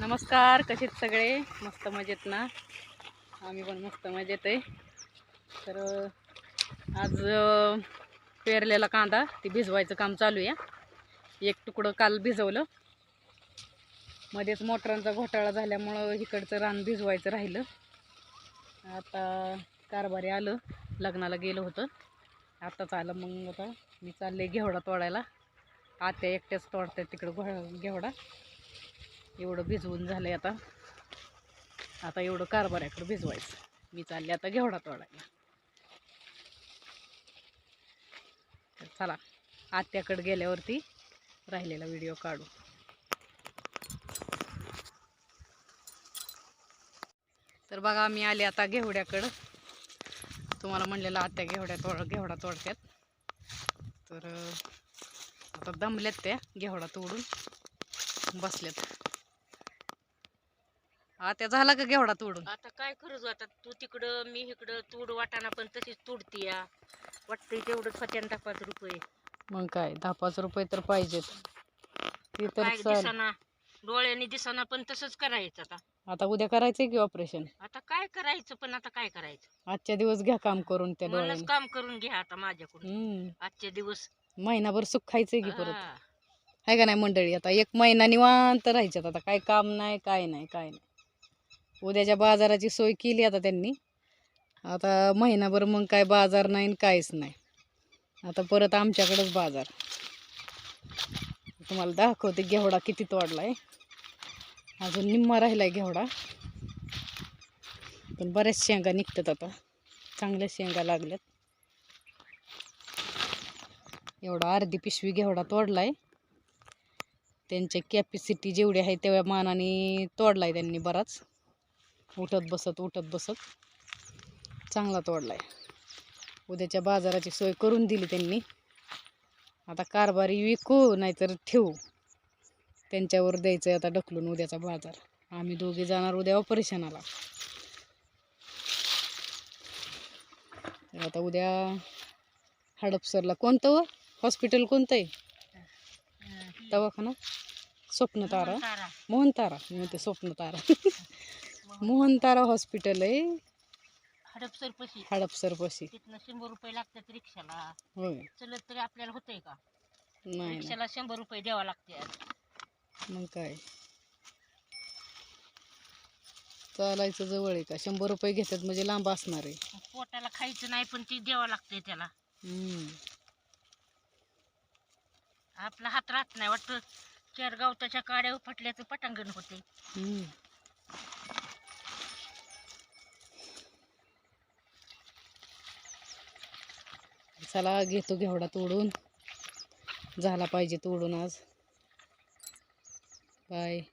नमस्कार कसे सगळे? मस्त मजेत ना? आम्ही पण मस्त मजेत आहे. तर आज पेरलेला कांदा ते भिजवायचं काम चालू आहे. एक तुकडं काल भिजवलं. मध्येच मोटरांचा घोटाळा झाल्यामुळं इकडचं रान भिजवायचं राहिलं. आता कारभारी आलं लग्नाला गेलं होतं. आत्ताच आलं मग आता. मी चालले घेवडा तोडायला. आत्या एकट्याच तोडतात तिकडं घो घेवडा. एवढं भिजवून झालं आता. आता एवढं कारभाऱ्याकडं भिजवायचं. मी चालले आता घेवडा तोडायला. तर चला आत्याकडे गेल्यावरती राहिलेला व्हिडिओ काढू. तर बघा आम्ही आले आता घेवड्याकडं. तुम्हाला म्हणलेलं आत्या घेवड्या तोड घेवडा तोडत्यात. तर आता दमल्यात त्या घेवडा तोडून बसल्यात. आत्या झाला का घेवडा तोडून? आता काय करू आता तू तिकडं मी इकडं तूड वाटाणा पण तशीच तुडती या. वाटतंय तेवढंच होत्यान दहा पाच रुपये. मग काय दहा पाच रुपये तर पाहिजेत. ते तर काय चाल दिसाना? डोळ्याने दिसाना पण तसंच करायचं आता. आता उद्या करायचंय की ऑपरेशन आता काय करायचं पण आता काय करायचं? आजच्या दिवस घ्या काम करून त्या मनच डोळ्याने. काम करून घ्या आता माझ्याकडून. हम्म. आजचे दिवस. महिनाभर सुख खायचंय की परत. हा. आहे का नाही मंडळी? आता एक महिना निवांत राहायच्यात. आता काय काम नाही काय नाही काय नाही. उद्याच्या बाजाराची सोय केली आता त्यांनी. आता महिनाभर मग काय बाजार नाही काहीच नाही. आता परत आमच्याकडंच बाजार. तुम्हाला दाखवते घेवडा किती आहे अजून निम्मा राहिला आहे घेवडा. पण बऱ्याच शेंगा निघतात आता. चांगल्या शेंगा लागल्यात. एवढा अर्धी पिशवी घेवडा तोडलाय. त्यांच्या कॅपॅसिटी जेवढी आहे तेवढ्या मानाने तोडलाय त्यांनी बराच. उठत बसत उठत बसत चांगला तोडलाय. उद्याच्या बाजाराची सोय करून दिली त्यांनी. आता कारभारी विकू नाहीतर ठेवू. त्यांच्यावर द्यायचं आता ढकलून उद्याचा बाजार. आम्ही दोघे जाणार उद्या ऑपरेशनाला. तर आता उद्या हडपसरला कोणतं व? हॉस्पिटल कोणतं आहे दवाखाना? स्वप्न तारा तारा. मोहन तारा मी म्हणते स्वप्न तारा मोहन तारा हॉस्पिटल आहे. हडपसर पशी हडपसरपाशी. तिथनं शंभर रुपये लागतात रिक्षाला. होय. चलत तरी आपल्याला होतंय का? नाही. रिक्षाला शंभर रुपये द्यावा लागते. मग काय? चालायचं जवळ आहे का? शंभर रुपये घेतात म्हणजे लांब असणार आहे. पोटाला खायचं नाही पण ती द्यावं लागतंय त्याला. हम्म. आपला हात राहत नाही वाटतं. चार गावताच्या काड्या फाटल्याचं पटांगण होते हम्म. चला घेतो घेवडा तोडून? झाला पाहिजे तोडून आज. बाय.